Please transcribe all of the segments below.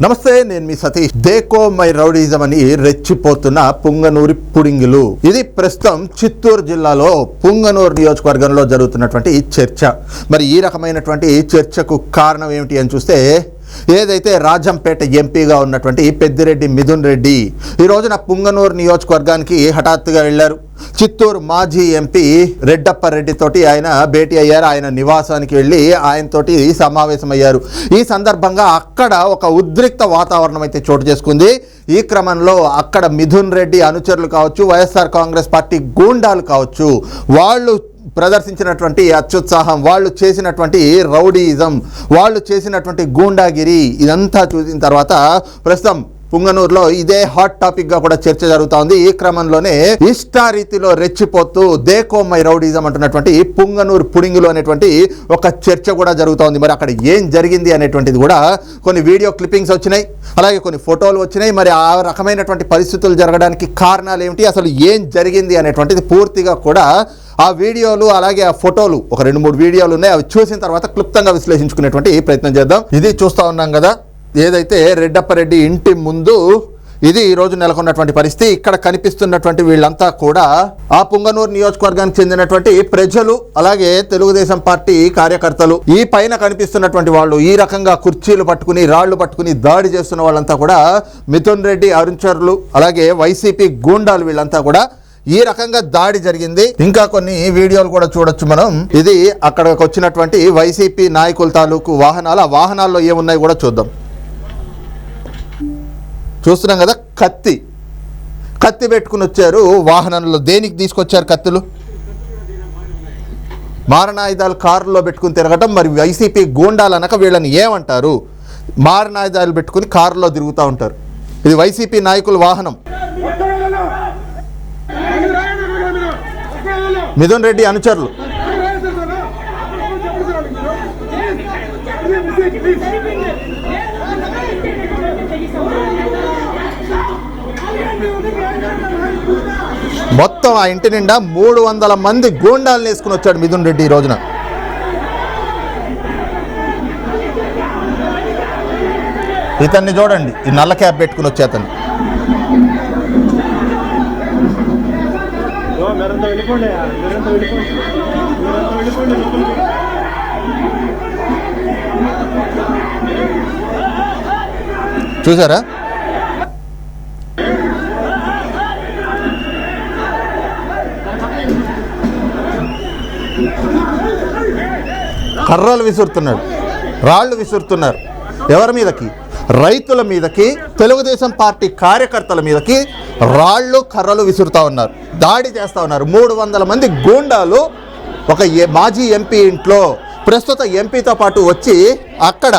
నమస్తే నేను మీ సతీష్. దేకో మై రౌడీజం అని రెచ్చిపోతున్న పుంగనూరి పుడింగులు. ఇది ప్రస్తుతం చిత్తూరు జిల్లాలో పుంగనూరు నియోజకవర్గంలో జరుగుతున్నటువంటి చర్చ. మరి ఈ రకమైనటువంటి చర్చకు కారణం ఏమిటి అని చూస్తే ఏదైతే రాజంపేట ఎంపీగా ఉన్నటువంటి పెద్దిరెడ్డి మిథున్ రెడ్డి ఈ రోజున పుంగనూరు నియోజకవర్గానికి హఠాత్తుగా వెళ్ళారు. చిత్తూరు మాజీ ఎంపీ రెడ్డప్ప తోటి ఆయన భేటీ అయ్యారు. ఆయన నివాసానికి వెళ్ళి ఆయనతోటి సమావేశమయ్యారు. ఈ సందర్భంగా అక్కడ ఒక ఉద్రిక్త వాతావరణం అయితే చోటు చేసుకుంది. ఈ క్రమంలో అక్కడ మిథున్ రెడ్డి అనుచరులు కావచ్చు వైఎస్ఆర్ కాంగ్రెస్ పార్టీ గూండాలు కావచ్చు వాళ్ళు ప్రదర్శించినటువంటి అత్యుత్సాహం వాళ్ళు చేసినటువంటి రౌడీయిజం వాళ్ళు చేసినటువంటి గూండాగిరి ఇదంతా చూసిన తర్వాత ప్రస్తుతం పుంగనూరులో ఇదే హాట్ టాపిక్గా కూడా చర్చ జరుగుతా ఉంది. ఈ క్రమంలోనే ఇష్టారీతిలో రెచ్చిపోతూ దేకోమై రౌడిజం అంటున్నటువంటి పుంగనూరు పుడింగులు అనేటువంటి ఒక చర్చ కూడా జరుగుతూ ఉంది. మరి అక్కడ ఏం జరిగింది అనేటువంటిది కూడా కొన్ని వీడియో క్లిప్పింగ్స్ వచ్చినాయి అలాగే కొన్ని ఫోటోలు వచ్చినాయి. మరి ఆ రకమైనటువంటి పరిస్థితులు జరగడానికి కారణాలు ఏమిటి అసలు ఏం జరిగింది అనేటువంటిది పూర్తిగా కూడా ఆ వీడియోలు అలాగే ఆ ఫోటోలు ఒక రెండు మూడు వీడియోలు ఉన్నాయి. అవి చూసిన తర్వాత క్లుప్తంగా విశ్లేషించుకునేటువంటి ప్రయత్నం చేద్దాం. ఇది చూస్తూ ఉన్నాం కదా. ఏదైతే రెడ్డప్పరెడ్డి ఇంటి ముందు ఇది ఈ రోజు నెలకొన్నటువంటి పరిస్థితి. ఇక్కడ కనిపిస్తున్నటువంటి వీళ్ళంతా కూడా ఆ పుంగనూరు నియోజకవర్గానికి చెందినటువంటి ప్రజలు అలాగే తెలుగుదేశం పార్టీ కార్యకర్తలు. ఈ పైన కనిపిస్తున్నటువంటి వాళ్ళు ఈ రకంగా కుర్చీలు పట్టుకుని రాళ్ళు పట్టుకుని దాడి చేస్తున్న వాళ్ళంతా కూడా మిథున్ రెడ్డి అరుణ్చర్లు అలాగే వైసీపీ గూండాలు వీళ్ళంతా కూడా ఈ రకంగా దాడి జరిగింది. ఇంకా కొన్ని వీడియోలు కూడా చూడొచ్చు మనం. ఇది అక్కడికి వచ్చినటువంటి వైసీపీ నాయకుల తాలూకు వాహనాలు. ఆ వాహనాల్లో ఏమున్నాయి కూడా చూద్దాం. చూస్తున్నాం కదా కత్తి. కత్తి పెట్టుకుని వచ్చారు వాహనంలో దేనికి తీసుకొచ్చారు కత్తులు? మారణాయుధాలు కారులో పెట్టుకుని తిరగటం మరి వైసీపీ గూండాలు అనక వీళ్ళని ఏమంటారు? మారణాయుధాలు పెట్టుకుని కారులో తిరుగుతూ ఉంటారు. ఇది వైసీపీ నాయకుల వాహనం. మిథున్ రెడ్డి అనుచరులు. మొత్తం ఆ ఇంటి నిండా మూడు వందల మంది గూండాలను వేసుకుని వచ్చాడు మిథున్ రెడ్డి ఈ రోజున. ఇతన్ని చూడండి ఈ నల్ల క్యాప్ పెట్టుకుని వచ్చే అతన్ని. వెళ్ళిపోండి మీరంతా వెళ్ళిపోండి. మీరంతా వెళ్ళిపోండి. చూసారా? కర్రలు విసురుతున్నాడు రాళ్ళు విసురుతున్నారు. ఎవరి మీదకి? రైతుల మీదకి తెలుగుదేశం పార్టీ కార్యకర్తల మీదకి రాళ్ళు కర్రలు విసురుతా ఉన్నారు. దాడి చేస్తా ఉన్నారు. మూడు వందల మంది గూండాలు ఒక మాజీ ఎంపీ ఇంట్లో ప్రస్తుత ఎంపీతో పాటు వచ్చి అక్కడ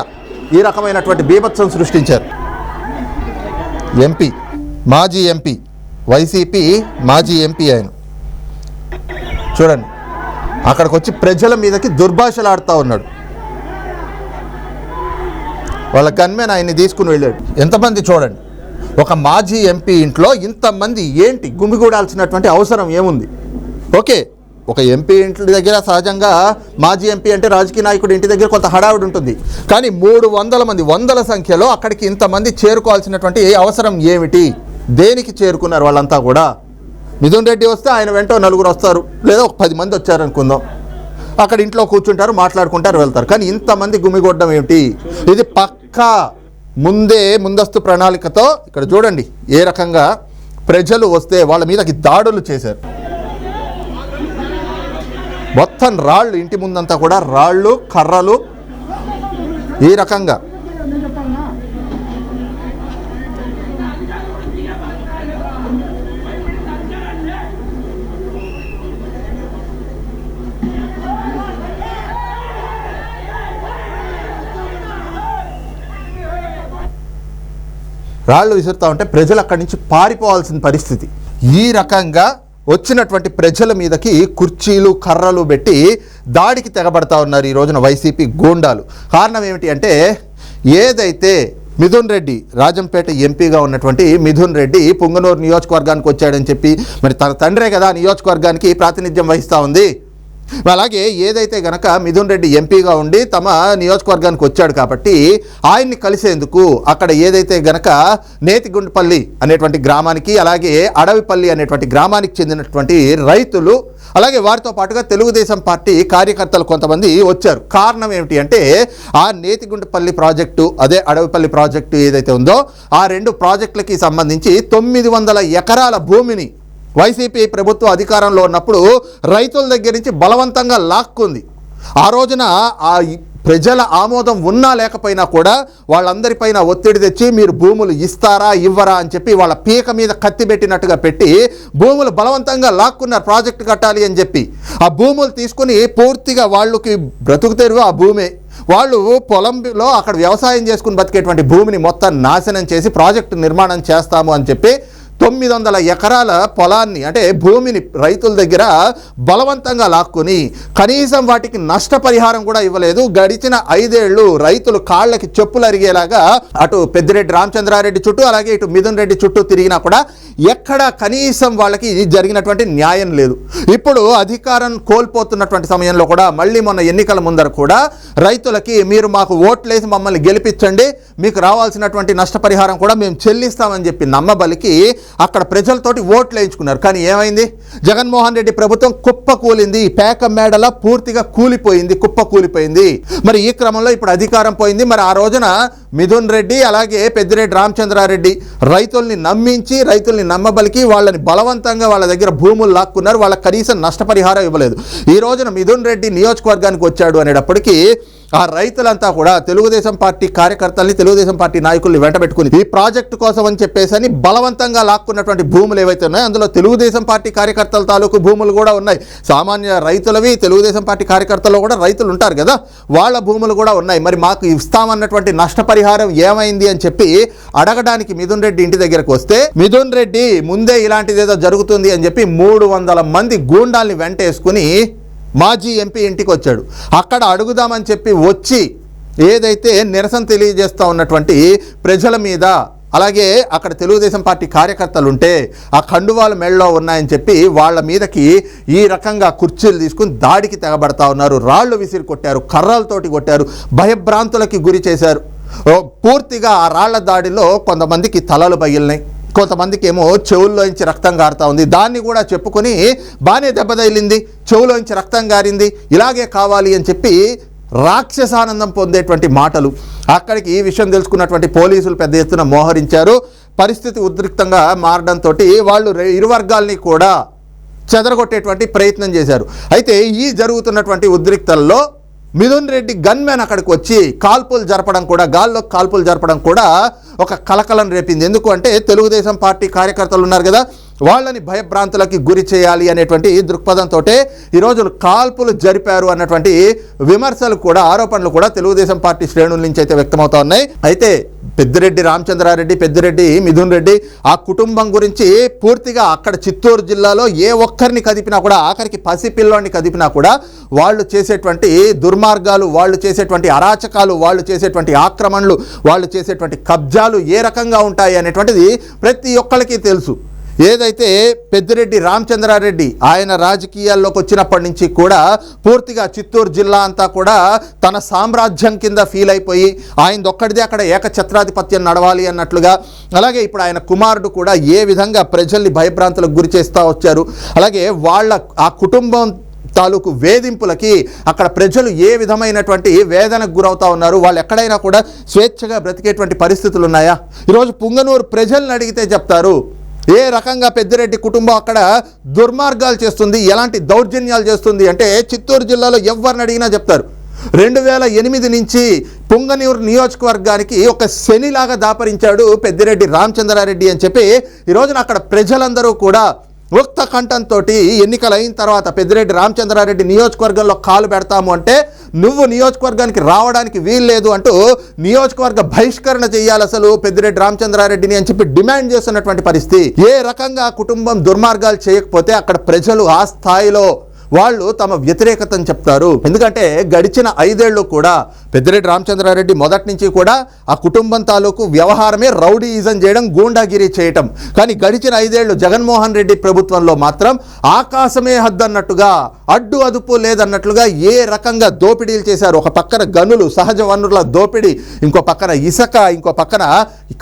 ఈ రకమైనటువంటి బీభత్సం సృష్టించారు. ఎంపీ మాజీ ఎంపీ వైసీపీ మాజీ ఎంపీ ఆయన. చూడండి అక్కడికి వచ్చి ప్రజల మీదకి దుర్భాషలాడుతూ ఉన్నాడు. వాళ్ళ గన్మెన్ ఆయన్ని తీసుకుని వెళ్ళాడు. ఎంతమంది చూడండి. ఒక మాజీ ఎంపీ ఇంట్లో ఇంతమంది ఏంటి గుమిగూడాల్సినటువంటి అవసరం ఏముంది? ఓకే ఒక ఎంపీ ఇంటి దగ్గర సహజంగా మాజీ ఎంపీ అంటే రాజకీయ నాయకుడి ఇంటి దగ్గర కొంత హడావుడి ఉంటుంది. కానీ మూడు వందల మంది వందల సంఖ్యలో అక్కడికి ఇంతమంది చేరుకోవాల్సినటువంటి అవసరం ఏమిటి? దేనికి చేరుకున్నారు వాళ్ళంతా కూడా? మిథున్ రెడ్డి వస్తే ఆయన వెంట నలుగురు వస్తారు. లేదా ఒక పది మంది వచ్చారనుకుందాం. అక్కడ ఇంట్లో కూర్చుంటారు మాట్లాడుకుంటారు వెళ్తారు. కానీ ఇంతమంది గుమిగొడ్డం ఏమిటి? ఇది పక్క ముందే ముందస్తు ప్రణాళికతో ఇక్కడ చూడండి ఏ రకంగా ప్రజలు వస్తే వాళ్ళ మీదకి దాడులు చేశారు. మొత్తం రాళ్ళు ఇంటి ముందంతా కూడా రాళ్ళు కర్రలు ఈ రకంగా. రాళ్ళు విసురుతూ ఉంటే ప్రజలు అక్కడి నుంచి పారిపోవాల్సిన పరిస్థితి. ఈ రకంగా వచ్చినటువంటి ప్రజల మీదకి కుర్చీలు కర్రలు పెట్టి దాడికి తెగబడతా ఉన్నారు ఈ రోజున వైసీపీ గూండాలు. కారణం ఏమిటి అంటే ఏదైతే మిథున్ రెడ్డి రాజంపేట ఎంపీగా ఉన్నటువంటి మిథున్ రెడ్డి పుంగనూరు నియోజకవర్గానికి వచ్చాడని చెప్పి మరి తన తండ్రే కదా నియోజకవర్గానికి ప్రాతినిధ్యం వహిస్తూ ఉంది. అలాగే ఏదైతే గనక మిథున్ రెడ్డి ఎంపీగా ఉండి తమ నియోజకవర్గానికి వచ్చాడు కాబట్టి ఆయన్ని కలిసేందుకు అక్కడ ఏదైతే గనక నేతిగుండపల్లి అనేటువంటి గ్రామానికి అలాగే అడవిపల్లి అనేటువంటి గ్రామానికి చెందినటువంటి రైతులు అలాగే వారితో పాటుగా తెలుగుదేశం పార్టీ కార్యకర్తలు కొంతమంది వచ్చారు. కారణం ఏమిటి అంటే ఆ నేతిగుంటపల్లి ప్రాజెక్టు అదే అడవిపల్లి ప్రాజెక్టు ఏదైతే ఉందో ఆ రెండు ప్రాజెక్టులకి సంబంధించి తొమ్మిది వందల ఎకరాల భూమిని వైసీపీ ప్రభుత్వం అధికారంలో ఉన్నప్పుడు రైతుల దగ్గర నుంచి బలవంతంగా లాక్కుంది. ఆ రోజున ఆ ప్రజల ఆమోదం ఉన్నా లేకపోయినా కూడా వాళ్ళందరిపైన ఒత్తిడి తెచ్చి మీరు భూములు ఇస్తారా ఇవ్వరా అని చెప్పి వాళ్ళ పీక మీద కత్తి పెట్టినట్టుగా పెట్టి భూములు బలవంతంగా లాక్కున్నారు ప్రాజెక్టు కట్టాలి అని చెప్పి ఆ భూములు తీసుకుని పూర్తిగా వాళ్ళకి బ్రతుకు తెరువు ఆ భూమే. వాళ్ళు పొలంలో అక్కడ వ్యవసాయం చేసుకుని బతికేటువంటి భూమిని మొత్తం నాశనం చేసి ప్రాజెక్టు నిర్మాణం చేస్తాము అని చెప్పి తొమ్మిది వందల ఎకరాల పొలాన్ని అంటే భూమిని రైతుల దగ్గర బలవంతంగా లాక్కుని కనీసం వాటికి నష్టపరిహారం కూడా ఇవ్వలేదు. గడిచిన ఐదేళ్ళు రైతులు కాళ్ళకి చెప్పులు అరిగేలాగా అటు పెద్దిరెడ్డి రామచంద్రారెడ్డి చుట్టూ అలాగే ఇటు మిథున్ రెడ్డి చుట్టూ తిరిగినా కూడా ఎక్కడ కనీసం వాళ్ళకి జరిగినటువంటి న్యాయం లేదు. ఇప్పుడు అధికారం కోల్పోతున్నటువంటి సమయంలో కూడా మళ్ళీ మొన్న ఎన్నికల ముందర కూడా రైతులకి మీరు మాకు ఓట్లేసి మమ్మల్ని గెలిపించండి మీకు రావాల్సినటువంటి నష్టపరిహారం కూడా మేము చెల్లిస్తామని చెప్పి నమ్మబలికి అక్కడ ప్రజలతోటి ఓట్లు వేయించుకున్నారు. కానీ ఏమైంది? జగన్మోహన్ రెడ్డి ప్రభుత్వం కుప్ప కూలింది. పేక మేడల పూర్తిగా కూలిపోయింది కుప్ప కూలిపోయింది. మరి ఈ క్రమంలో ఇప్పుడు అధికారం పోయింది. మరి ఆ రోజున మిథున్ రెడ్డి అలాగే పెద్దిరెడ్డి రామచంద్రారెడ్డి రైతుల్ని నమ్మించి రైతుల్ని నమ్మబలికి వాళ్ళని బలవంతంగా వాళ్ళ దగ్గర భూములు లాక్కున్నారు. వాళ్ళకి కనీసం నష్టపరిహారం ఇవ్వలేదు. ఈ రోజున మిథున్ రెడ్డి నియోజకవర్గానికి వచ్చాడు అనేటప్పటికీ ఆ రైతులంతా కూడా తెలుగుదేశం పార్టీ కార్యకర్తల్ని తెలుగుదేశం పార్టీ నాయకుల్ని వెంటబెట్టుకుని ఈ ప్రాజెక్టు కోసం అని చెప్పేసి అని బలవంతంగా లాక్కున్నటువంటి భూములు ఏవైతే ఉన్నాయో అందులో తెలుగుదేశం పార్టీ కార్యకర్తల తాలూకు భూములు కూడా ఉన్నాయి. సామాన్య రైతులవి తెలుగుదేశం పార్టీ కార్యకర్తలు కూడా రైతులు ఉంటారు కదా. వాళ్ళ భూములు కూడా ఉన్నాయి. మరి మాకు ఇస్తామన్నటువంటి నష్టపరిహారం ఏమైంది అని చెప్పి అడగడానికి మిథున్ రెడ్డి ఇంటి దగ్గరకు వస్తే మిథున్ రెడ్డి ముందే ఇలాంటిది ఏదో జరుగుతుంది అని చెప్పి మూడు వందల మంది గూండాల్ని వెంటేసుకుని మాజీ ఎంపీ ఇంటికి వచ్చాడు. అక్కడ అడుగుదామని చెప్పి వచ్చి ఏదైతే నిరసన తెలియజేస్తూ ఉన్నటువంటి ప్రజల మీద అలాగే అక్కడ తెలుగుదేశం పార్టీ కార్యకర్తలు ఉంటే ఆ కండువాలు మెళ్ళలో ఉన్నాయని చెప్పి వాళ్ళ మీదకి ఈ రకంగా కుర్చీలు తీసుకుని దాడికి తెగబడతా ఉన్నారు. రాళ్ళు విసిరి కొట్టారు కర్రలతోటి కొట్టారు భయభ్రాంతులకి గురి చేశారు. పూర్తిగా ఆ రాళ్ళ దాడిలో కొంతమందికి తలలు పగిలినాయి. కొంతమందికి ఏమో చెవుల్లోంచి రక్తం కారుతా ఉంది. దాన్ని కూడా చెప్పుకొని బాగానే దెబ్బతగిలింది చెవులోంచి రక్తం గారింది. ఇలాగే కావాలి అని చెప్పి రాక్షసానందం పొందేటువంటి మాటలు. అక్కడికి ఈ విషయం తెలుసుకున్నటువంటి పోలీసులు పెద్ద ఎత్తున మోహరించారు. పరిస్థితి ఉద్రిక్తంగా మారడంతో వాళ్ళు ఇరు వర్గాల్ని కూడా చెదరగొట్టేటువంటి ప్రయత్నం చేశారు. అయితే ఈ జరుగుతున్నటువంటి ఉద్రిక్తల్లో మిథున్ రెడ్డి గన్మెన్ అక్కడికి వచ్చి కాల్పులు జరపడం కూడా గాల్లో కాల్పులు జరపడం కూడా ఒక కలకలం రేపింది. ఎందుకు అంటే తెలుగుదేశం పార్టీ కార్యకర్తలు ఉన్నారు కదా వాళ్ళని భయభ్రాంతులకి గురి చేయాలి అనేటువంటి దృక్పథంతో ఈరోజు కాల్పులు జరిపారు అన్నటువంటి విమర్శలు కూడా ఆరోపణలు కూడా తెలుగుదేశం పార్టీ శ్రేణుల నుంచి అయితే వ్యక్తమవుతా ఉన్నాయి. అయితే పెద్దిరెడ్డి రామచంద్రారెడ్డి పెద్దిరెడ్డి మిథున్ రెడ్డి ఆ కుటుంబం గురించి పూర్తిగా అక్కడ చిత్తూరు జిల్లాలో ఏ ఒక్కరిని కదిపినా కూడా ఆఖరికి పసిపిల్లోని కదిపినా కూడా వాళ్ళు చేసేటువంటి దుర్మార్గాలు వాళ్ళు చేసేటువంటి అరాచకాలు వాళ్ళు చేసేటువంటి ఆక్రమణలు వాళ్ళు చేసేటువంటి కబ్జాలు ఏ రకంగా ఉంటాయి అనేటువంటిది ప్రతి ఒక్కరికి తెలుసు. ఏదైతే పెద్దిరెడ్డి రామచంద్రారెడ్డి ఆయన రాజకీయాల్లోకి వచ్చినప్పటి నుంచి కూడా పూర్తిగా చిత్తూరు జిల్లా అంతా కూడా తన సామ్రాజ్యం కింద ఫీల్ అయిపోయి ఆయన ఒక్కడిదే అక్కడ ఏకఛత్రాధిపత్యం నడవాలి అన్నట్లుగా అలాగే ఇప్పుడు ఆయన కుమారుడు కూడా ఏ విధంగా ప్రజల్ని భయభ్రాంతులకు గురి చేస్తూ వచ్చారు అలాగే వాళ్ళ ఆ కుటుంబం తాలూకు వేధింపులకి అక్కడ ప్రజలు ఏ విధమైనటువంటి వేదనకు గురవుతా ఉన్నారు వాళ్ళు ఎక్కడైనా కూడా స్వేచ్ఛగా బ్రతికేటువంటి పరిస్థితులు ఉన్నాయా? ఈరోజు పుంగనూరు ప్రజల్ని అడిగితే చెప్తారు ఏ రకంగా పెద్దిరెడ్డి కుటుంబం అక్కడ దుర్మార్గాలు చేస్తుంది ఎలాంటి దౌర్జన్యాలు చేస్తుంది అంటే చిత్తూరు జిల్లాలో ఎవరిని అడిగినా చెప్తారు. రెండు వేల ఎనిమిది నుంచి పుంగనూరు నియోజకవర్గానికి ఒక శనిలాగా దాపరించాడు పెద్దిరెడ్డి రామచంద్రారెడ్డి అని చెప్పి ఈ రోజున అక్కడ ప్రజలందరూ కూడా ఉక్త కంఠంతో ఎన్నికలు అయిన తర్వాత పెద్దిరెడ్డి రామచంద్రారెడ్డి నియోజకవర్గంలో కాలు పెడతాము అంటే నువ్వు నియోజకవర్గానికి రావడానికి వీల్లేదు అంటూ నియోజకవర్గ బహిష్కరణ చేయాలి అసలు పెద్దిరెడ్డి రామచంద్రారెడ్డిని అని చెప్పి డిమాండ్ చేస్తున్నటువంటి పరిస్థితి. ఏ రకంగా కుటుంబం దుర్మార్గాలు చేయకపోతే అక్కడ ప్రజలు ఆ స్థాయిలో వాళ్ళు తమ వ్యతిరేకతను చెప్తారు. ఎందుకంటే గడిచిన ఐదేళ్ళు కూడా పెద్దిరెడ్డి రామచంద్రారెడ్డి మొదటి నుంచి కూడా ఆ కుటుంబం తాలూకు వ్యవహారమే రౌడీయిజం చేయడం గూండాగిరి చేయటం. కానీ గడిచిన ఐదేళ్ళు జగన్మోహన్ రెడ్డి ప్రభుత్వంలో మాత్రం ఆకాశమే హద్దన్నట్టుగా అడ్డు అదుపు లేదన్నట్లుగా ఏ రకంగా దోపిడీలు చేశారు. ఒక పక్కన గనులు సహజ వనరుల దోపిడీ ఇంకో పక్కన ఇసక ఇంకో పక్కన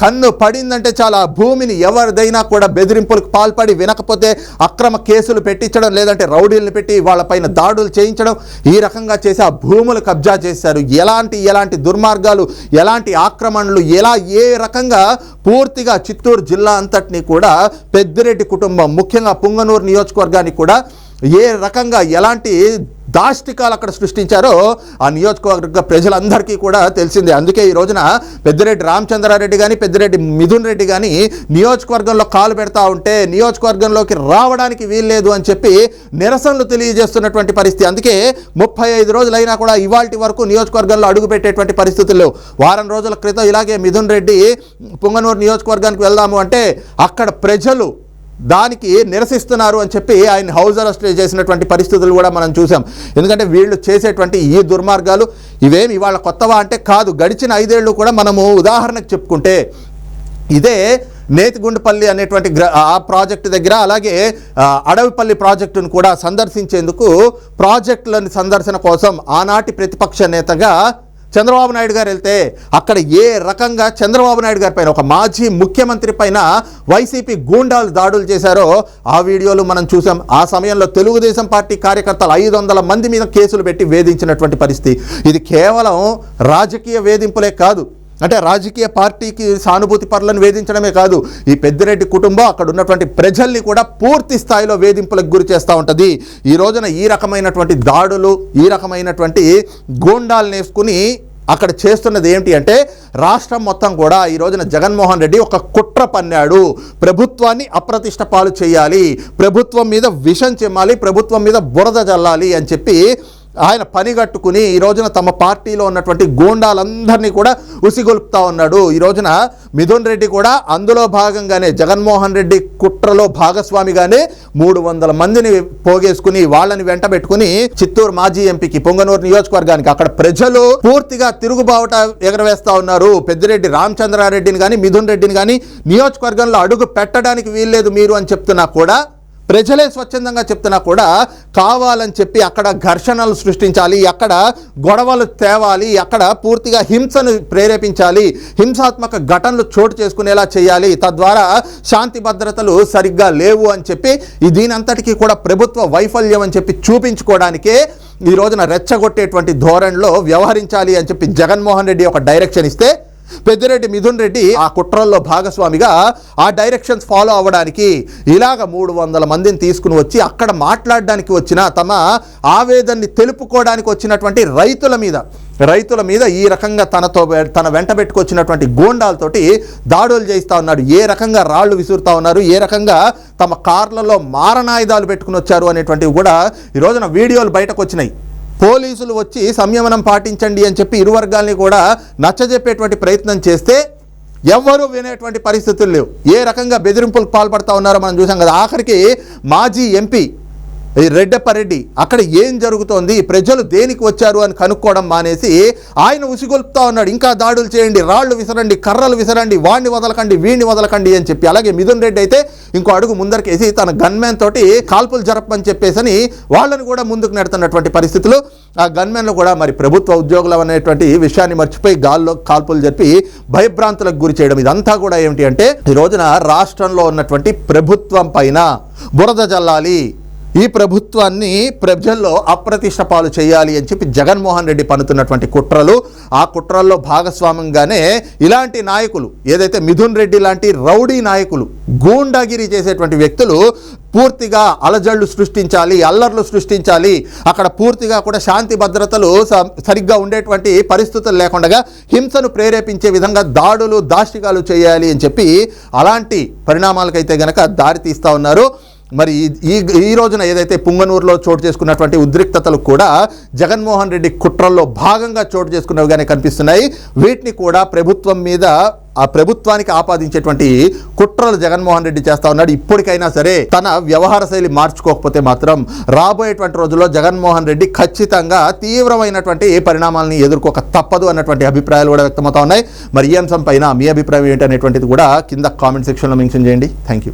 కన్ను పడిందంటే చాలా భూమిని ఎవరిదైనా కూడా బెదిరింపులకు పాల్పడి వినకపోతే అక్రమ కేసులు పెట్టించడం లేదంటే రౌడీలను పెట్టి వాళ్ళపైన దాడులు చేయించడం ఈ రకంగా చేసి ఆ భూములు కబ్జా చేశారు. ఎలాంటి ఎలాంటి దుర్మార్గాలు ఎలాంటి ఆక్రమణలు ఎలా ఏ రకంగా పూర్తిగా చిత్తూరు జిల్లా అంతటినీ కూడా పెద్దిరెడ్డి కుటుంబం ముఖ్యంగా పుంగనూరు నియోజకవర్గానికి కూడా ఏ రకంగా ఎలాంటి దాష్టికాలు అక్కడ సృష్టించారో ఆ నియోజకవర్గ ప్రజలందరికీ కూడా తెలిసిందే. అందుకే ఈ రోజున పెద్దిరెడ్డి రామచంద్రారెడ్డి కానీ పెద్దిరెడ్డి మిథున్ రెడ్డి కానీ నియోజకవర్గంలో కాలు పెడతా ఉంటే నియోజకవర్గంలోకి రావడానికి వీల్లేదు అని చెప్పి నిరసనలు తెలియజేస్తున్నటువంటి పరిస్థితి. అందుకే ముప్పై ఐదు రోజులైనా కూడా ఇవాల్టి వరకు నియోజకవర్గంలో అడుగుపెట్టేటువంటి పరిస్థితులు లేవు. వారం రోజుల క్రితం ఇలాగే మిథున్ రెడ్డి పుంగనూరు నియోజకవర్గానికి వెళ్దాము అంటే అక్కడ ప్రజలు దానికి నిరసిస్తున్నారు అని చెప్పి ఆయన హౌస్ అరెస్ట్ చేసినటువంటి పరిస్థితులు కూడా మనం చూసాం. ఎందుకంటే వీళ్ళు చేసేటువంటి ఈ దుర్మార్గాలు ఇవేమి ఇవాళ కొత్తవా అంటే కాదు. గడిచిన ఐదేళ్ళు కూడా మనము ఉదాహరణకు చెప్పుకుంటే ఇదే నేతిగుండపల్లి అనేటువంటి గ్ర ఆ ప్రాజెక్టు దగ్గర అలాగే అడవిపల్లి ప్రాజెక్టును కూడా సందర్శించేందుకు ప్రాజెక్టులని సందర్శన కోసం ఆనాటి ప్రతిపక్ష నేతగా చంద్రబాబు నాయుడు గారు వెళ్తే అక్కడ ఏ రకంగా చంద్రబాబు నాయుడు గారి పైన ఒక మాజీ ముఖ్యమంత్రి పైన వైసీపీ గూండాలు దాడులు చేశారో ఆ వీడియోలు మనం చూసాం. ఆ సమయంలో తెలుగుదేశం పార్టీ కార్యకర్తలు ఐదు వందల మంది మీద కేసులు పెట్టి వేధించినటువంటి పరిస్థితి. ఇది కేవలం రాజకీయ వేధింపులే కాదు. అంటే రాజకీయ పార్టీకి సానుభూతి పరులను వేధించడమే కాదు ఈ పెద్దిరెడ్డి కుటుంబం అక్కడ ఉన్నటువంటి ప్రజల్ని కూడా పూర్తి స్థాయిలో వేధింపులకు గురి చేస్తూ ఉంటుంది. ఈ రోజున ఈ రకమైనటువంటి దాడులు ఈ రకమైనటువంటి గూండాలను వేసుకుని అక్కడ చేస్తున్నది ఏంటి అంటే రాష్ట్రం మొత్తం కూడా ఈ రోజున జగన్మోహన్ రెడ్డి ఒక కుట్ర పన్నాడు. ప్రభుత్వాన్ని అప్రతిష్ట పాలు చేయాలి. ప్రభుత్వం మీద విషం చెమ్మాలి ప్రభుత్వం మీద బురద జల్లాలి అని చెప్పి ఆయన పనిగట్టుకుని ఈ రోజున తమ పార్టీలో ఉన్నటువంటి గూండాలందరినీ కూడా ఉసిగొలుపుతా ఉన్నాడు. ఈ రోజున మిథున్ రెడ్డి కూడా అందులో భాగంగానే జగన్మోహన్ రెడ్డి కుట్రలో భాగస్వామిగానే మూడు వందల మందిని పోగేసుకుని వాళ్ళని వెంట పెట్టుకుని చిత్తూరు మాజీ ఎంపీకి పొంగనూరు నియోజకవర్గానికి అక్కడ ప్రజలు పూర్తిగా తిరుగుబావుట ఎగరవేస్తా ఉన్నారు. పెద్దిరెడ్డి రామచంద్రారెడ్డిని కానీ మిథున్ రెడ్డిని కానీ నియోజకవర్గంలో అడుగు పెట్టడానికి వీల్లేదు మీరు అని చెప్తున్నా కూడా ప్రజలే స్వచ్ఛందంగా చెప్తున్నా కూడా కావాలని చెప్పి అక్కడ ఘర్షణలు సృష్టించాలి అక్కడ గొడవలు తేవాలి అక్కడ పూర్తిగా హింసను ప్రేరేపించాలి హింసాత్మక ఘటనలు చోటు చేసుకునేలా చేయాలి. తద్వారా శాంతి భద్రతలు సరిగ్గా లేవు అని చెప్పి దీనంతటికీ కూడా ప్రభుత్వ వైఫల్యం అని చెప్పి చూపించుకోవడానికే ఈ రోజున రెచ్చగొట్టేటువంటి ధోరణిలో వ్యవహరించాలి అని చెప్పి జగన్మోహన్ రెడ్డి ఒక డైరెక్షన్ ఇస్తే పెద్దిరెడ్డి మిథున్ రెడ్డి ఆ కుట్రల్లో భాగస్వామిగా ఆ డైరెక్షన్స్ ఫాలో అవ్వడానికి ఇలాగ మూడు వందల మందిని తీసుకుని వచ్చి అక్కడ మాట్లాడడానికి వచ్చిన తమ ఆవేదనని తెలుపుకోవడానికి వచ్చినటువంటి రైతుల మీద రైతుల మీద ఈ రకంగా తనతో తన వెంట పెట్టుకొచ్చినటువంటి గోండాలతోటి దాడులు చేయిస్తూ ఉన్నాడు. ఏ రకంగా రాళ్ళు విసురుతా ఉన్నారు ఏ రకంగా తమ కార్లలో మారణాయుధాలు పెట్టుకుని వచ్చారు అనేటువంటివి కూడా ఈ రోజున వీడియోలు బయటకు వచ్చినాయి. పోలీసులు వచ్చి సంయమనం పాటించండి అని చెప్పి ఇరు వర్గాల్ని కూడా నచ్చజెప్పేటువంటి ప్రయత్నం చేస్తే ఎవ్వరూ వినేటువంటి పరిస్థితులు లేవు. ఏ రకంగా బెదిరింపులకు పాల్పడతా ఉన్నారో మనం చూసాం కదా. ఆఖరికి మాజీ ఎంపీ ఈ రెడ్డప్పరెడ్డి అక్కడ ఏం జరుగుతోంది? ప్రజలు దేనికి వచ్చారు అని కనుక్కోవడం మానేసి ఆయన ఉసిగొలుపుతా ఉన్నాడు. ఇంకా దాడులు చేయండి రాళ్ళు విసరండి కర్రలు విసరండి వాడిని వదలకండి వీణ్ణి వదలకండి అని చెప్పి. అలాగే మిథున్ రెడ్డి అయితే ఇంకో అడుగు ముందరికేసి తన గన్మ్యాన్ తోటి కాల్పులు జరపమని చెప్పేసని వాళ్ళని కూడా ముందుకు నెడుతున్నటువంటి పరిస్థితులు. ఆ గన్మెన్లు కూడా మరి ప్రభుత్వ ఉద్యోగులు అనేటువంటి విషయాన్ని మర్చిపోయి గాల్లో కాల్పులు జరిపి భయభ్రాంతులకు గురి చేయడం. ఇదంతా కూడా ఏమిటి అంటే ఈ రోజున రాష్ట్రంలో ఉన్నటువంటి ప్రభుత్వం పైన బురద జల్లాలి. ఈ ప్రభుత్వాన్ని ప్రజల్లో అప్రతిష్ట పాలు చేయాలి అని చెప్పి జగన్మోహన్ రెడ్డి పనుతున్నటువంటి కుట్రలు ఆ కుట్రల్లో భాగస్వామ్యంగానే ఇలాంటి నాయకులు ఏదైతే మిథున్ రెడ్డి లాంటి రౌడీ నాయకులు గూండాగిరి చేసేటువంటి వ్యక్తులు పూర్తిగా అలజళ్ళు సృష్టించాలి అల్లర్లు సృష్టించాలి. అక్కడ పూర్తిగా కూడా శాంతి భద్రతలు స- సరిగ్గా ఉండేటువంటి పరిస్థితులు లేకుండా హింసను ప్రేరేపించే విధంగా దాడులు దాష్టికాలు చేయాలి అని చెప్పి అలాంటి పరిణామాలకైతే గనక దారితీస్తూ ఉన్నారు. మరి ఈ- ఈ రోజున ఏదైతే పుంగనూరులో చోటు చేసుకున్నటువంటి ఉద్రిక్తతలు కూడా జగన్మోహన్ రెడ్డి కుట్రల్లో భాగంగా చోటు చేసుకున్నవిగానే కనిపిస్తున్నాయి. వీటిని కూడా ప్రభుత్వం మీద ఆ ప్రభుత్వానికి ఆపాదించేటువంటి కుట్రలు జగన్మోహన్ రెడ్డి చేస్తా ఉన్నాడు. ఇప్పటికైనా సరే తన వ్యవహార శైలి మార్చుకోకపోతే మాత్రం రాబోయేటువంటి రోజుల్లో జగన్మోహన్ రెడ్డి ఖచ్చితంగా తీవ్రమైనటువంటి పరిణామాలని ఎదుర్కోక తప్పదు అన్నటువంటి అభిప్రాయాలు కూడా వ్యక్తమవుతా ఉన్నాయి. మరి ఈ అంశం పైన మీ అభిప్రాయం ఏంటనేటువంటిది కూడా కింద కామెంట్ సెక్షన్లో మెన్షన్ చేయండి. Thank you.